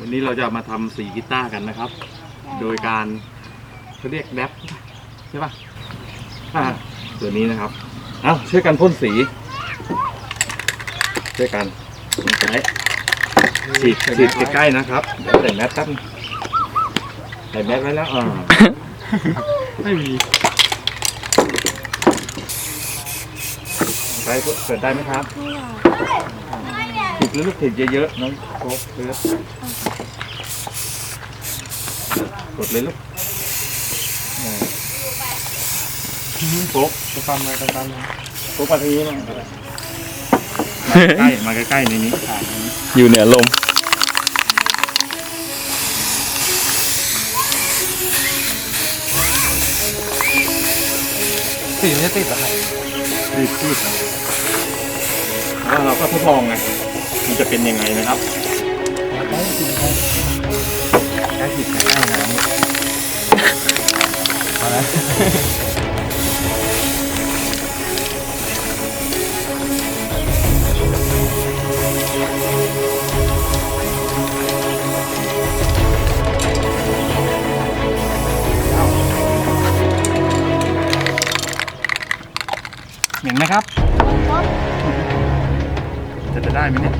วันนี้เราจะมาทำสีกีตาร์กันนะครับ โดยการเขาเรียกแดปใช่ปะอ่าตัวนี้นะครับ เอาช่วยกันพ่นสี ช่วยกันใช้ฉีดฉีดใกล้ๆนะครับ เดี๋ยวใส่แมสครับใส่แมสไว้แล้วอ่าไม่มีไปเปิดได้ไหมครับฉีดลูกฉีดเยอะๆน้องโค้กเลือก กดเลยลูกอ่าโค้กตะฟันมาตะฟันมาโค้กมาทางนี้มั้งก็ได้มาใกล้ๆมาใกล้ๆในนี้ อยู่เหนือลมสีมันจะติดเหรอครับรีบรีบแล้วเราก็ทดลองไงมันจะเป็นยังไงนะครับใกล้ติดใกล้ติดใกล้น้ำเอาละเห็นไหมครับจะจะได้ไหมเนี่ย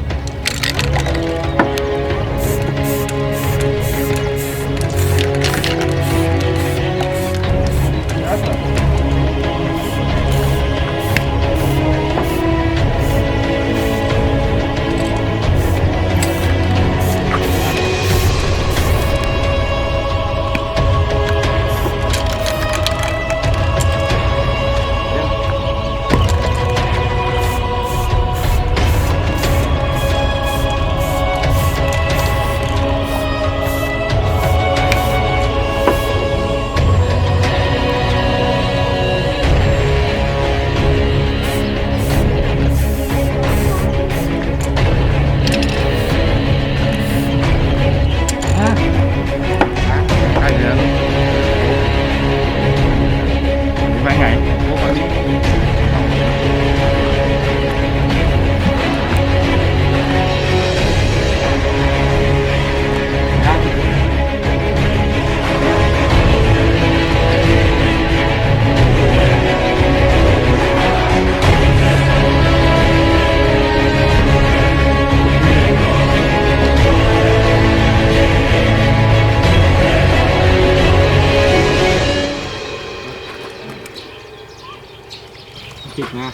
ิปนะ